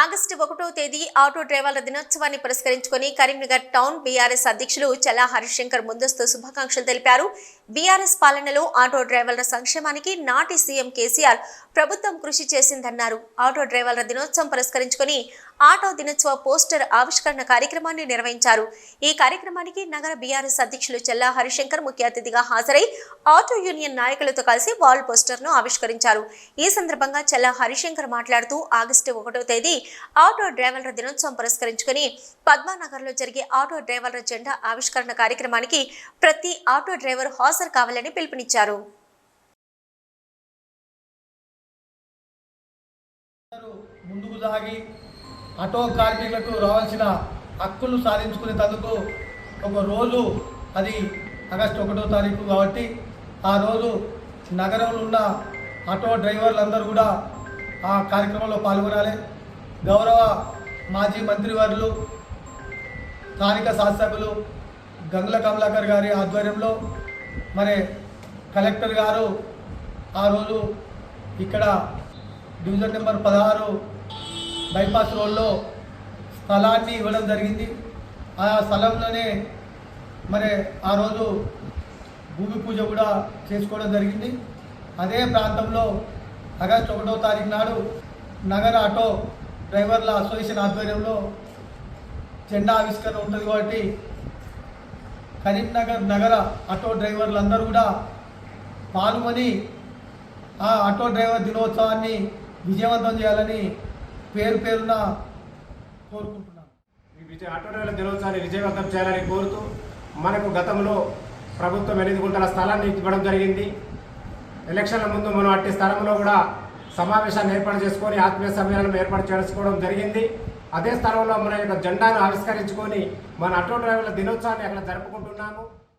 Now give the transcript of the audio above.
August ఒకటో తేదీ auto డ్రైవర్ల దినోత్సవాన్ని పురస్కరించుకుని కరీంనగర్ టౌన్ బీఆర్ఎస్ అధ్యక్షులు చలా హరిశంకర్ ముందస్తు శుభాకాంక్షలు తెలిపారు. బీఆర్ఎస్ పాలనలో ఆటో డ్రైవర్ల సంక్షేమానికి నాటి సీఎం కేసీఆర్ ప్రభుత్వం కృషి చేసిందన్నారు. ఆటో డ్రైవర్ల దినోత్సవం పురస్కరించుకొని ఆటో దినోత్సవ పోస్టర్ ఆవిష్కరణ కార్యక్రమాన్ని నిర్వహించారు. ఈ కార్యక్రమానికి నగర బీఆర్ఎస్ అధ్యక్షులు చెల్లా హరిశంకర్ ముఖ్య అతిథిగా హాజరై ఆటో యూనియన్ నాయకులతో కలిసి వాల్ పోస్టర్ను ఆవిష్కరించారు. ఈ సందర్భంగా చెల్లా హరిశంకర్ మాట్లాడుతూ ఆగస్టు ఒకటో తేదీ ఆటో డ్రైవర్ల దినోత్సవం పురస్కరించుకొని పద్మానగర్లో జరిగే ఆటో డ్రైవర్ల జెండా ఆవిష్కరణ కార్యక్రమానికి ప్రతి ఆటో డ్రైవర్ హాజరు కావాలని పిలుపునిచ్చారు. అందరూ ముందుకు సాగి ఆటో కార్మికులకు రావాల్సిన హక్కులు సాధించుకునేందుకు ఒక రోజు అది ఆగస్టు ఒకటో తారీఖు కాబట్టి ఆ రోజు నగరంలో ఉన్న ఆటో డ్రైవర్లందరూ కూడా ఆ కార్యక్రమంలో పాల్గొనాలి. గౌరవ మాజీ మంత్రివర్యులు స్థానిక శాసనసభ్యులు గంగుల కమలాకర్ గారి ఆధ్వర్యంలో మరి కలెక్టర్ గారు ఆ రోజు ఇక్కడ డివిజన్ నెంబర్ పదహారు బైపాస్ రోడ్లో స్థలాన్ని ఇవ్వడం జరిగింది. ఆ స్థలంలోనే మరి ఆ రోజు భూమి పూజ కూడా చేసుకోవడం జరిగింది. అదే ప్రాంతంలో ఆగస్టు ఒకటో తారీఖు నాడు నగర ఆటో డ్రైవర్ల అసోసియేషన్ ఆధ్వర్యంలో జెండా ఆవిష్కరణ ఉంటుంది కాబట్టి కరీంనగర్ నగర ఆటో డ్రైవర్లందరూ కూడా పాల్గొని ఆ ఆటో డ్రైవర్ దినోత్సవాన్ని విజయవంతం చేయాలని పేరు పేరున కోరుకుంటున్నాను. ఈ ఆటో డ్రైవర్ల దినోత్సవాన్ని విజయవంతం చేయాలని కోరుతూ మనకు గతంలో ప్రభుత్వం ఎనిమిది గుంటల స్థలాన్ని ఇవ్వడం జరిగింది. ఎలక్షన్ల ముందు మనం అట్టి స్థలంలో కూడా సమావేశాన్ని ఏర్పాటు చేసుకొని ఆత్మీయ సమ్మేళనం ఏర్పాటు చేసుకోవడం జరిగింది. అదే స్థలంలో మన యొక్క జెండాను ఆవిష్కరించుకొని మన ఆటో డ్రైవర్ల దినోత్సవాన్ని అక్కడ జరుపుకుంటున్నాము.